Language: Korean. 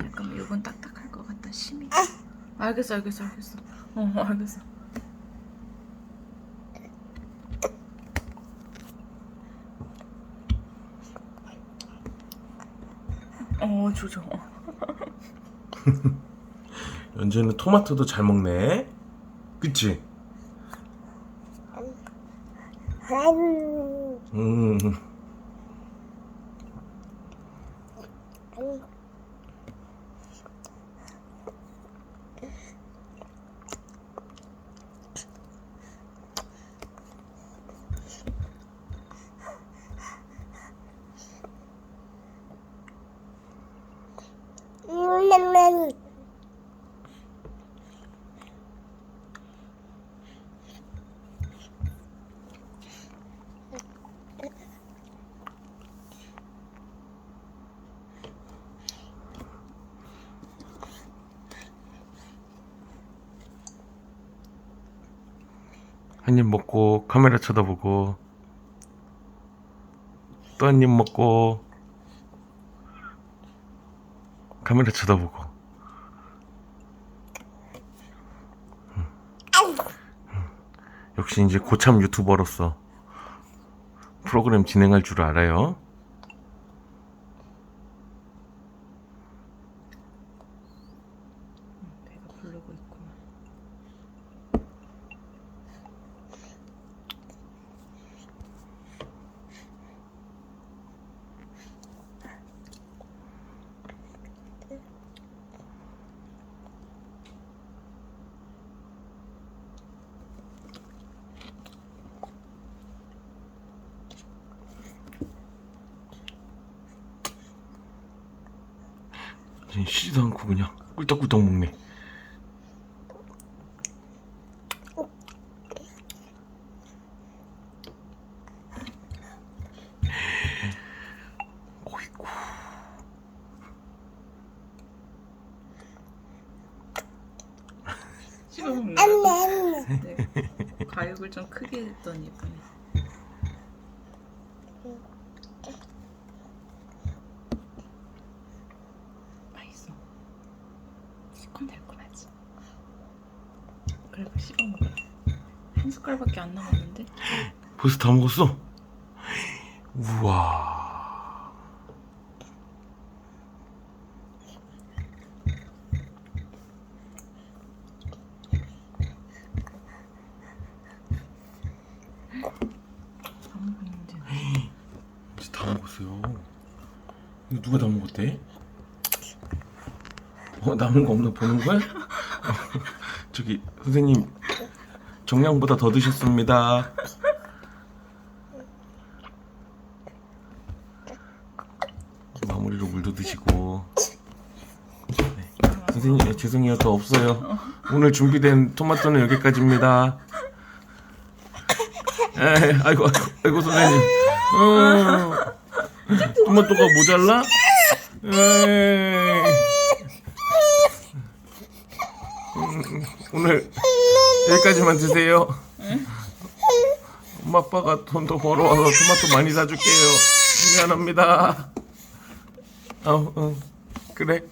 잠깐만 이건 딱딱할 것 같다 심이 알겠어 알겠어 알겠어 어 알겠어 어 조져 어. 연주는 토마토도 잘 먹네. 그치? 음. 한 입 먹고 카메라 쳐다보고 또 한 입 먹고 카메라 쳐다보고. 역시 이제 고참 유튜버로서 프로그램 진행할 줄 알아요. 쉬지도 않고 그냥 꿀떡꿀떡 먹네. 어이구. 씹어 먹는 거 네. 과육을 좀 크게 했더니 이번에 시큼달콤하지 그리고 씹어 먹어 한 숟갈밖에 안 남았는데 벌써 다 먹었어? 우와. 다 먹었는데 이제 다 먹었어요. 이거 누가 다 먹었대? 어 남은 거 없나 보는 거야? 저기 선생님 정량보다 더 드셨습니다. 마무리로 물도 드시고. 네. 선생님 예, 죄송해요 더 없어요. 오늘 준비된 토마토는 여기까지입니다. 에 아이고 아이고, 아이고 선생님. 어, 토마토가 모자라? 에이. 음, 오늘 여기까지만 드세요. 엄마 아빠가 돈 더 벌어와서 토마토 많이 사줄게요. 미안합니다. 어, 어, 그래.